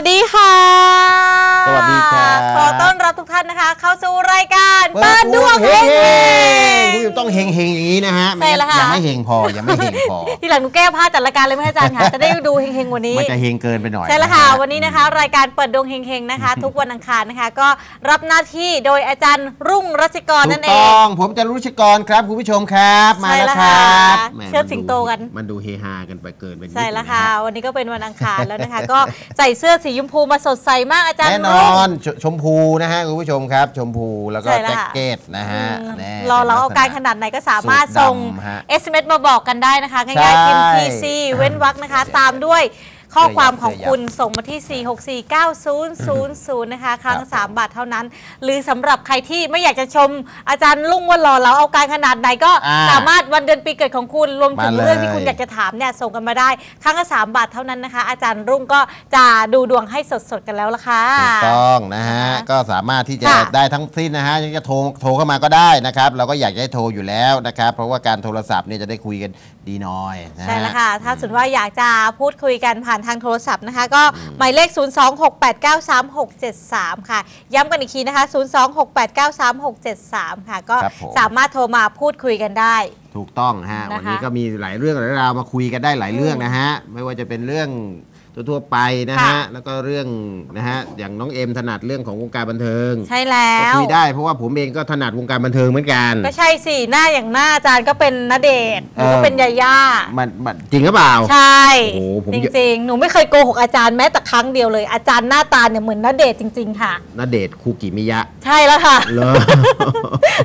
วัสดีค่ะ ดีครับขอต้อนรับทุกท่านนะคะ เข้าสู่รายการเปิดดวงเฮเฮงงคุณผู้ชมต้องเฮงเฮงๆอย่างนี้นะฮะใช่แล้วค่ะยังไม่เฮงพอยังไม่เฮงพอทีหลังหนูแก้ผ้าจัดรายการเลยไหมคะอาจารย์คะจะได้ดูเฮงๆวันนี้มันจะเฮงเกินไปหน่อยใช่แล้วค่ะนฮวันนี้นะคะ รายการเปิดดวงเฮงๆนะคะ ทุกวันอังคารนะคะ ก็รับหน้าที่โดยอาจารย์รุ่งรัชกรถูนั่กนเอต้องงผมจะรู้ชกรครับคุณผู้ชมครับมาแล้วครับใช่แล้วค่ะแหม่เชิดสิงโตกัน มันดูเฮฮากันไปเกินไปนิดใช่แล้วค่ะนฮวันนี้ก็เป็นวันอังคารแล้วนะคะ ก็ใส่เสื้อสีชมพูมาสดใสมากอาจารย์แน่นรุ่องนชชมพูนะฮะคุณผู้ชมครับ ชมพูแล้วก็ใช่แล้วแจ็คค่ะ เก็ตนะฮะอืมแน่รอเราเอาการขนาดไหนก็สามารถส่ง สูทดำฮะ SMS มาบอกกันได้นะคะใช่ง่ายๆพิมพ์ TC เว้นวรรคนะคะ ตามด้วย ข้อความของคุณส่งมาที่ 4649000 นะคะ ครั้งครับ3บาทเท่านั้น หรือสำหรับใครที่ไม่อยากจะชมอาจารย์ลุงว่าหล่อเราเอาการขนาดไหนก็อ่าสามารถวันเดือนปีเกิดของคุณรวมถึงมาเลยเรื่องที่คุณอยากจะถามเนี่ยส่งกันมาได้ ครั้งละ3บาทเท่านั้นนะคะ อาจารย์รุ่งก็จะดูดวงให้สดๆกันแล้วละค่ะถูกต้องนะฮะนะคะก็สามารถที่จะค่ะได้ทั้งสิ้นนะฮะยังจะโทรโทรเข้ามาก็ได้นะครับเราก็อยากจะให้โทรอยู่แล้วนะครับ เพราะว่าการโทรศัพท์เนี่ยจะได้คุยกันดีหน้อยนะฮะใช่แล้วค่ะถ้าสมมติว่าอยากจะพูดคุยกันผ่านทางโทรศัพท์นะคะ ก็หมายเลข 026893673 ค่ะ ย้ำกันอีกทีนะคะ 026893673 ค่ะ ก็ครับผมสามารถโทรมาพูดคุยกันได้ถูกต้องฮะนะคะวันนี้ก็มีหลายเรื่องหลายราวมาคุยกันได้หลายเรื่องนะฮะ ไม่ว่าจะเป็นเรื่อง ทั่วๆไปนะฮะ ค่ะ แล้วก็เรื่องนะฮะ อย่างน้องเอ็มถนัดเรื่องของวงการบันเทิงใช่แล้ก็ว คุยได้เพราะว่าผมเองก็ถนัดวงการบันเทิงเหมือนกัน ก็ใช่สิหน้าอย่างหน้าอาจารย์ก็เป็นนเดชน์หนูก็เออ เป็นยาย่า มันมันจริงหรือเปล่า ใช่โอ้โหผมจเยอะริงๆ หนูไม่เคยโกหกอาจารย์แม้แต่ครั้งเดียวเลย อาจารย์หน้าตาเนี่ยเหมือนนเดชน์จริง ๆ ค่ะ ณเดชน์คูกิมิยะใช่แล้วค่ะ เหรอ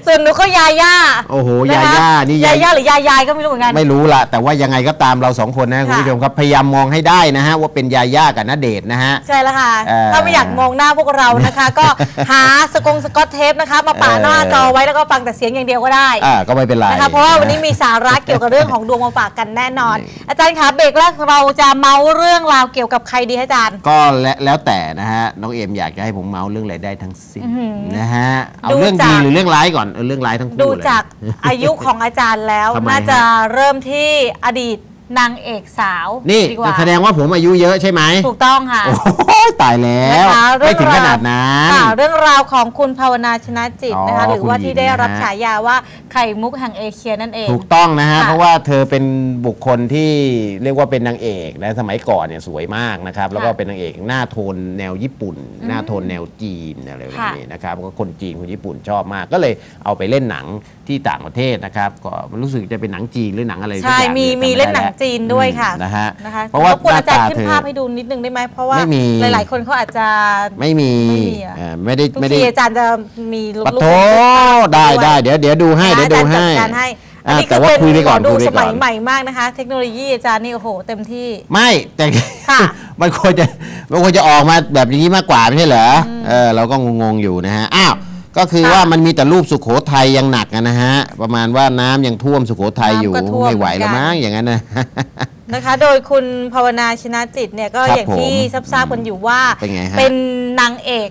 ส่วนหนูก็ยาย่าโอ้โหะยาคะย่านี่ยายาย่าหรือยายายก็ไม่รู้เหมือนกัน ไม่รู้ละแต่ว่ายังไงก็ตามเราสองคนนะค่ะคุณผู้ชมครับพยายามมองให้ได้นะฮะว่าเป็นยาย่ากับณเดชน์นะฮะ ใช่แล้วค่ะ เอ่อถ้าไม่อยากมองหน้าพวกเรานะคะ ก็หาสกงสกอตเทปนะคะ มาปะเออ หน้าจอไว้แล้วก็ฟังแต่เสียงอย่างเดียวก็ได้อ่าก็ไม่เป็นไร นะคะเพราะว่าวันนี้มีสาระเกี่ยวกับเรื่องของดวงมาฝากกันแน่นอน อาจารย์คะเบรกแรกเราจะเมาเรื่องราวเกี่ยวกับใครดีคะอาจารย์ ก็แล้วแล้วแต่นะฮะน้องเอ็มอยากจะให้ผมเมาเรื่องอะไรได้ทั้งสิ้นอื้อหือนะฮะเอาดูเรื่องจากดีหรือเรื่องร้ายก่อนเออเรื่องร้ายทั้งคู่ดูเลย จากอายุของอาจารย์แล้ว ทำไมน่าจะฮะเริ่มที่อดีต นางเอกสาวนี่ดีกว่าแสดงว่าผมอายุเยอะใช่ไหมถูกต้องค่ะโอ้โหตายแล้วนะคะเรื่ไม่องถึงราวขนาดนั้นค่ะเรื่องราวของคุณภาวนาชนะจิตนะคะอ๋อหรือว่าคุณหญิงที่ได้รับนะฮะฉายาว่า ไข่มุกแห่งเอเชียนั่นเอง ถูกต้องนะฮะ ค่ะเพราะว่าเธอเป็นบุคคลที่เรียกว่าเป็นนางเอกนะสมัยก่อนเนี่ยสวยมากนะครับ แล้วก็เป็นนางเอกหน้าโทนแนวญี่ปุ่น หน้าโทนแนวจีนอะไรแบบนี้นะครับก็คนจีนคนญี่ปุ่นชอบมาก ก็เลยเอาไปเล่นหนังที่ต่างประเทศนะครับ ก็มันรู้สึกจะเป็นหนังจีนหรือหนังอะไรสักใช่อย่างมียมีจำไได้เล่นหนังแวจีนด้วยค่ะ อืมนะฮะนะคะเพราะว่าบกวนหน้าอาจารตาย์ขึ้เธนอภาพให้ดูนิดนึงได้ไหมเพราะว่าไม่มี หลาย ๆ คนเขาอาจจะ ไม่มีไม่มีเหรอเอ่อไม่ได้ทุกไม่ได้ ทีอาจารย์จะมีรูปปะรูปโถได้ได้เดี๋ยวเดี๋ยวดูให้เดี๋ยวดูให้อาจารย์จัดการให้อันอ่านี้แต่คือว่าเป็นคุยไปหมก่ออนดูคุยไปสก่มัอยนใหม่มากนะคะ เทคโนโลยีอาจารย์นี่โอ้โหเต็มที่ ไม่แต่ค่ะมันควรจะมันควรจะออกมาแบบอย่างนี้มากกว่าไม่ใช่เหรออเออเราก็งงๆอยู่นะฮะอ้าวก็คือค่ะว่ามันมีแต่รูปสุโขทัยยังหนักอะนะฮะ ประมาณว่าน้ำยังท่วมสุโขทัยอยู่น้ำก็ท่วมไม่ไหวแล้วเหมือนกันมั้งอย่างนั้นนะนะคะ โดยคุณภาวนาชนะจิตเนี่ยก็ครับอย่างที่ผมทราบๆกันอยู่ว่าเป็นไงฮะเป็นนางเอก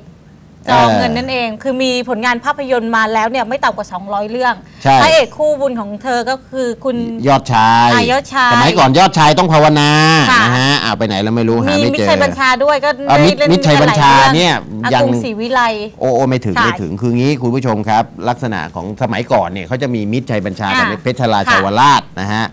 จอเออเงินนั่นเอง คือมีผลงานภาพยนตร์มาแล้วเนี่ยไม่ต่ำกว่า 200 เรื่องใช่พระเอกคู่บุญของเธอก็คือคุณยอดชายอ่ายอดชายสมัยก่อนยอดชายต้องภาวนาค่ะนะฮะอ้าวไปไหนแล้วไม่รู้หามีไม่มิตเจรอชัยบัญชาด้วยก็อะได้มิตรเล่นมิตรชัยบัญชาหลรื่องเนี่ยอายังกรุงศรีวิไลโอ้โอ้ไม่ถึงค่ะไม่ถึงคืองี้คุณผู้ชมครับ ลักษณะของสมัยก่อนเนี่ยเขาจะมีมิตรชัยบัญชากับอ่าเพชรราค่ะชาวราชนะฮะ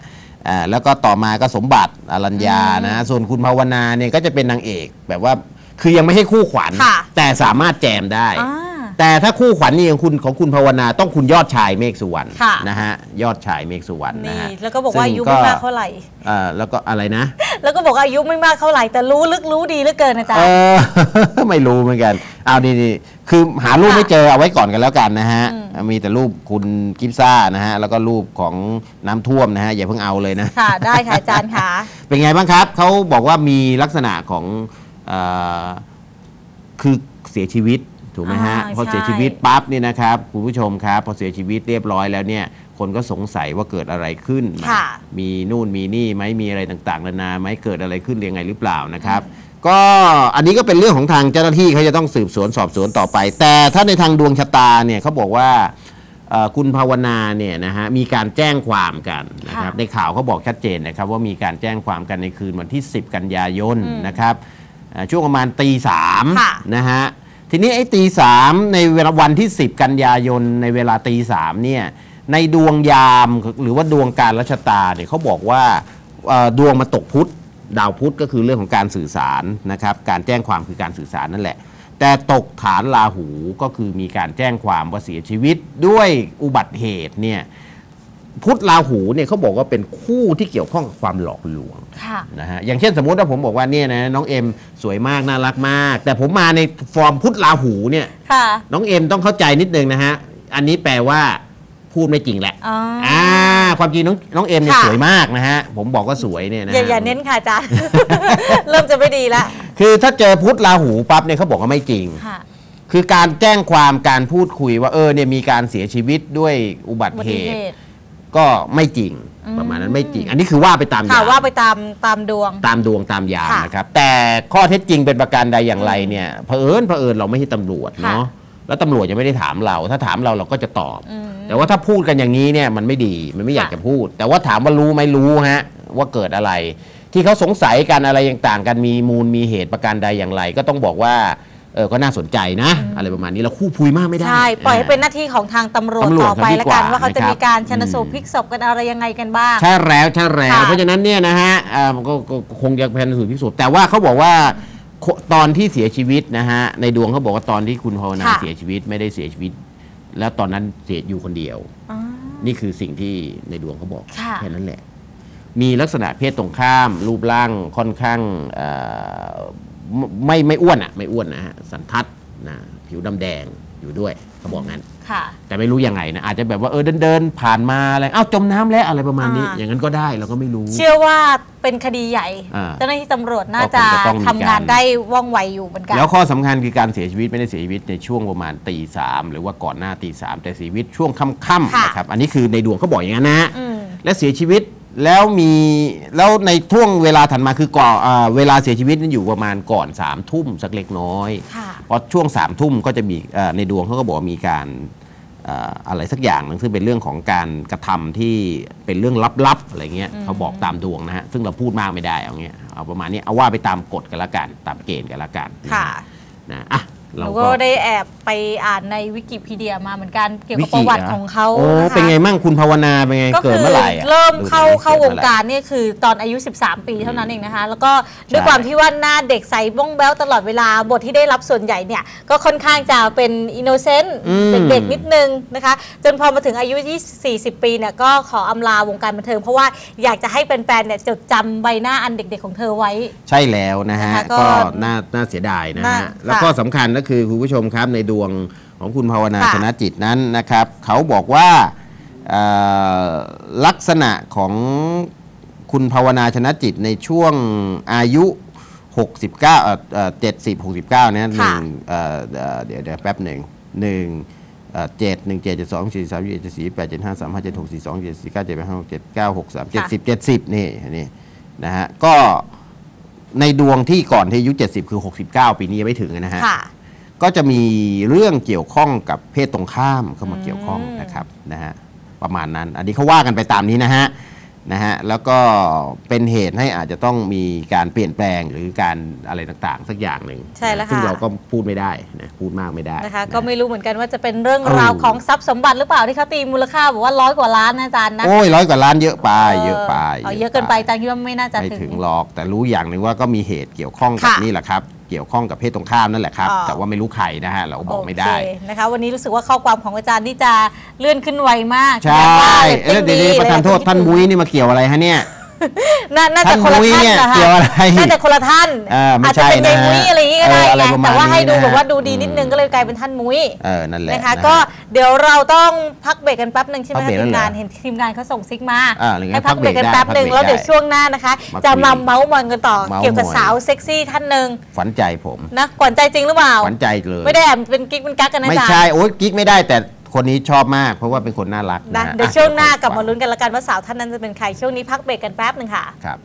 อ่าแล้วก็ต่อมาก็สมบัติอรัญญานะฮะส่วนคุณภาวนาเนี่ยก็จะเป็นนางเอกแบบว่า คือยังไม่ให้คู่ขวัญค่ะ แต่สามารถแจมได้ อ่า แต่ถ้าคู่ขวัญนี่ของคุณของคุณภาวนาต้องคุณยอดชายเมฆสุวรรณค่ะ นะฮะยอดชายเมฆสุวรรณนะนี่ฮะแล้วก็บอกว่าอายุซึ่งไม่มากเท่าไหร่อ่าแล้วก็อะไรนะ แล้วก็บอกว่าอายุไม่มากเท่าไหร่แต่รู้ลึกรู้ดีเหลือเกินอาจารเอย์ อ ไม่รู้เหมือนกัน เอาดีดีๆคือหารูปค่ะไม่เจอเอาไว้ก่อนกันแล้วกันนะฮะอืมมีแต่รูปคุณกิฟซ่านะฮะ แล้วก็รูปของน้ำท่วมนะฮะ อย่าเพิ่งเอาเลยนะ ค่ะได้ค่ะอาจารย์ค่ะ เป็นไงบ้างครับ เขาบอกว่ามีลักษณะของเออ คือเสียชีวิตถูกไหมฮะอ่าพอเสียใช่ ชีวิตปั๊บเนี่ยนะครับคุณผู้ชมครับ พอเสียชีวิตเรียบร้อยแล้วเนี่ยคนก็สงสัยว่าเกิดอะไรขึ้นค่ะ มีนู่นมีนี่ไหมมีอะไรต่างๆนานาไหมเกิดอะไรขึ้นยังไงหรือเปล่านะครับ ก็อันนี้ก็เป็นเรื่องของทางเจ้าหน้าที่เขาจะต้องสืบสวนสอบสวนต่อไป แต่ถ้าในทางดวงชะตาเนี่ยเขาบอกว่าเอ่อคุณภาวนาเนี่ยนะฮะมีการแจ้งความกันนะครับ ค่ะ ในข่าวเขาบอกชัดเจนนะครับว่ามีการแจ้งความกันในคืนวันที่ 10 กันยายนอืมนะครับอ่า ช่วงประมาณตีสามค่ะนะฮะทีนี้ไอ้ตีสามในเวลาวันที่ 10 กันยายนในเวลาตีสามเนี่ยในดวงยามหรือว่าดวงการรัชตาเนี่ยเขาบอกว่าเอ่อดวงมาตกพุธดาวพุธก็คือเรื่องของการสื่อสารนะครับการแจ้งความคือการสื่อสารนั่นแหละ แต่ตกฐานราหูก็คือมีการแจ้งความว่าเสียชีวิตด้วยอุบัติเหตุเนี่ย พุธราหูเนี่ยเขาบอกว่าเป็นคู่ที่เกี่ยวข้องกับความหลอกลวงค่ะนะฮะอย่างเช่นสมมติว่าผมบอกว่าเนี่ยนะน้องเอ็มสวยมากน่ารักมาก แต่ผมมาในฟอร์มพุทธลาหูเนี่ยค่ะน้องเอ็มต้องเข้าใจนิดนึงนะฮะอันนี้แปลว่าพูดไม่จริงแหละอ๋อออ่า ความจริงน้องน้องเอ็มเนี่ยค่ะ สวยมากนะฮะผมบอกว่าสวยเนี่ยนะอย่าอย่าเน้นค่ะอาจารย์ เริ่มจะไม่ดีแล้วคือถ้าเจอพุทธลาหูปั๊บเนี่ยเขาบอกว่าไม่จริง ค่ะ คือการแจ้งความการพูดคุยว่าเออเนี่ยมีการเสียชีวิตด้วยอุบัอุติบัเหติตุเหตุ ก็ไม่จริงอืมประมาณนั้นไม่จริง อันนี้คือว่าไปตามค่ะยามว่าไปตามตามดวง ตามดวงตามยามค่ะนะครับ แต่ข้อเท็จจริงเป็นประการใดอย่างไรเนี่ยเผอิญเผอิญเราไม่ใช่ตำรวจค่ะเนาะแล้วตำรวจยังไม่ได้ถามเรา ถ้าถามเราเราก็จะตอบอืมแต่ว่าถ้าพูดกันอย่างนี้เนี่ยมันไม่ดีมันไม่อยากค่ะจะพูด แต่ว่าถามว่ารู้ไหมรู้ฮะว่าเกิดอะไร ที่เขาสงสัยกันอะไรต่างๆกันมีมูลมีเหตุประการใดอย่างไร ก็ต้องบอกว่า เออก็น่าสนใจนะ อะไรประมาณนี้เราคู่พุยมากไม่ได้ ใช่ ปล่อยให้เป็นหอ่าน้าที่ของทางตำรวจตำรวจต่อไปเขาดีแล้วกว่ากัน ว่าเขาจะนะครับมีการชนสูตรอืมพลิกศพกันอะไรยังไงกันบ้าง ใช่แล้วใช่แล้วค่ะ เพราะฉะนั้นเนี่ยนะฮะอ่าก็ก็ก็คงจะแพนสูตรพิสูจน์แต่ว่าเขาบอกว่าโคตอนที่เสียชีวิตนะฮะในดวงเขาบอกว่าตอนที่คุณภาวนาค่ะ เสียชีวิตไม่ได้เสียชีวิต แล้วตอนนั้นเสียอยู่คนเดียว อ๋อ นี่คือสิ่งที่ในดวงเขาบอกค่ะ แค่นั้นแหละ มีลักษณะเพศตรงข้าม รูปร่างค่อนข้างเอ่อ ไม่ไม่ไม่อ้วนอะไม่อ้วนนะฮะสันทัดนะผิวดำแดงอยู่ด้วยเขาบอกงั้น ค่ะ แต่ไม่รู้ยังไงนะอาจจะแบบว่าเออเดินเดินๆผ่านมาอะไรอ้าวจมน้ำแล้วอะไรประมาณนี้ อ่า อย่างนั้นก็ได้เราก็ไม่รู้ เชื่อว่าเป็นคดีใหญ่ อ่าเจ้าหน้าที่ตำรวจน่าจะก็คงจะต้องมีทำงานการได้ว่องไวอยู่เหมือนกัน แล้วข้อสำคัญคือการเสียชีวิตไม่ได้เสียชีวิตในช่วงประมาณตีสามหรือว่าก่อนหน้าตีสามแต่เสียชีวิตช่วงค่ำค่ะๆนะครับอันนี้คือในดวงเขาบอกอย่างนั้นนะ อืม และเสียชีวิต แล้วมีแล้วในช่วงเวลาถัดมาคือก่อนอ่าเวลาเสียชีวิตนั้นอยู่ประมาณก่อนสามทุ่มสักเล็กน้อย ค่ะพอช่วงสามทุ่มก็จะมีเอ่อในดวงเขาก็บอกว่ามีการเอ่ออะไรสักอย่างหนึงซึ่งเป็นเรื่องของการกระทำที่เป็นเรื่องลับๆอะไรเงี้ยเขาบอกตามดวงนะฮะซึ่งเราพูดมากไม่ได้เอาเงี้ยเอาประมาณนี้เอาว่าไปตามกฎกันละกันตามเกณฑ์กันละกันค่ะ นะอะ หเรานูก็ก็ได้แอบไปอ่านในวิกิพีเดียมาเหมือนกันเกี่ยวกับวิปกิระวัติหรของเขาโอ้นะคะเป็นไงมั่งคุณภาวนาเป็นไงก็เกิคืดอเมื่อไหร่อะเริ่มเข้าดูหน่อยเข้าวงดมื่อไหการเนี่ยคือตอนอายุ 13 ปีเท่านั้นเองนะคะ แล้วก็ด้วยใช่ความที่ว่าหน้าเด็กใสบ้องแบ้วตลอดเวลาบทที่ได้รับส่วนใหญ่เนี่ยก็ค่อนข้างจะเป็นอินโนเซนต์อืมเด็กๆนิดนึงนะคะ จนพอมาถึงอายุ20 40 ปีเนี่ยก็ขออำลาวงการบันเทิงเพราะว่าอยากจะให้แฟนๆเนี่ยจดจำใบหน้าอันเด็กๆของเธอไว้ ใช่แล้วนะฮะนะคะก็ก็น่าน่าเสียดายนะน่าฮะค่ะ แล้วก็สำคัญก็็คือคุณผู้ชมครับในดวงของคุณภาวนาค่ะ ชนะจิตนั้นนะครับ เขาบอกว่าเอ่อลักษณะของคุณภาวนาชนะจิตในช่วงอายุ 69เอ่อเอ่อ70 69เนี่ยหนึ่งเอ่อเอ่อเดี๋ยวเดี๋ยวแป๊บหนึ่งหนึ่งเอ่อเจ็ดหนึ่งเจ็ดเจ็ดสองสี่สามเจ็ดสี่แปดเจ็ดห้าสามห้าเจ็ดหกสี่สองเจ็ดสี่เก้าเจ็ดแปดห้าหกเจ็ดเก้าหกสามเจ็ดสิบเจ็ดสิบนี่นี่นะฮะก็ในดวงที่ก่อนที่อายุ 70 คือ 69 ปีนี้ยังไม่ถึงนะฮะ ค่ะ ก็จะมีเรื่องเกี่ยวข้องกับเพศตรงข้ามเข้ามาเกี่ยวข้องอืมนะครับนะฮะประมาณนั้น อันนี้เขาว่ากันไปตามนี้นะฮะนะฮะแล้วก็เป็นเหตุให้อาจจะต้องมีการเปลี่ยนแปลงหรือการอะไรต่างๆ สักอย่างหนึ่งใช่แล้วนะซึ่งค่ะเราก็พูดไม่ได้นะพูดมากไม่ได้นะคะนะก็ไม่รู้เหมือนกันว่าจะเป็นเรื่องเออราวของทรัพย์สมบัติหรือเปล่าที่เขาตีมูลค่าบอกว่าร้อยกว่าล้านนะอาจารย์นะโอ้ยร้อยกว่าล้านเยอะไปเยอะไปเอาเยอะเกินไปอาจารย์คิดว่าไม่น่าจะไม่ถึถึงงหรอกแต่รู้อย่างหนึ่งว่าก็มีเหตุเกี่ยวข้องกับค่ะนี่แหละครับ เกี่ยวข้องกับเพศตรงข้ามนั่นแหละครับอ่าแต่ว่าไม่รู้ใครนะฮะเราก็บอกไม่ได้โอเคนะคะ วันนี้รู้สึกว่าข้อความของอาจารย์นี่จะเลื่อนขึ้นไวมากใช่แสดงว่าเอ๊ะเรตเดี๋ยวงนี้ประธานโทษหลยๆท่านคิดมุ้ยนี่มาเกี่ยวอะไรฮะเนี่ย น่าน่าจะท่านคนละมุ้ยท่านเนี่ยนะคะเกี่ยวอะไรน่าจะคนละท่านเออไม่อาจจะเป็นใช่ในนะมุ้ยอะไรอย่างงี้ ก็ได้เอออะไรไงประมาณแต่ว่าให้ดูนี้นะแบบว่าดูดีนิดนึงอืมก็เลยกลายเป็นท่านมุ้ยเออนั่นแหละนะคะฮ ก็เดี๋ยวเราต้องพักเบรกกันแป๊บหนึ่งใช่ไหมพักคะเบรกทีมแล้วเหรองานเห็นทีมงานเขาส่งซิกมาอ่าหรืองั้นให้พักเบรกกันพักเบรกได้แป๊บหนึ่งพักเบรกแล้วเดี๋ยวได้ช่วงหน้านะคะ มาจะคุยมาเมาส์มอยกันต่อเมาส์เกี่ยวกับมอยสาวเซ็กซี่ท่านหนึ่งฝันใจผมนะขวัญใจจริงหรือเปล่าฝันใจเลยไม่ได้แอบเป็นกิ๊กเป็นกักกันนะไม่จ๊ะใช่โอ๊ยกิ๊กไม่ได้แต่คนนี้ชอบมาก เพราะว่าเป็นคนน่ารักนะฮะเดี๋ยวอะช่วงหน้ากลับมาลุ้นกันละกันว่าสาวท่านนั้นจะเป็นใครช่วงนี้พักเบรกกันแป๊บหนึ่งค่ะ ครับ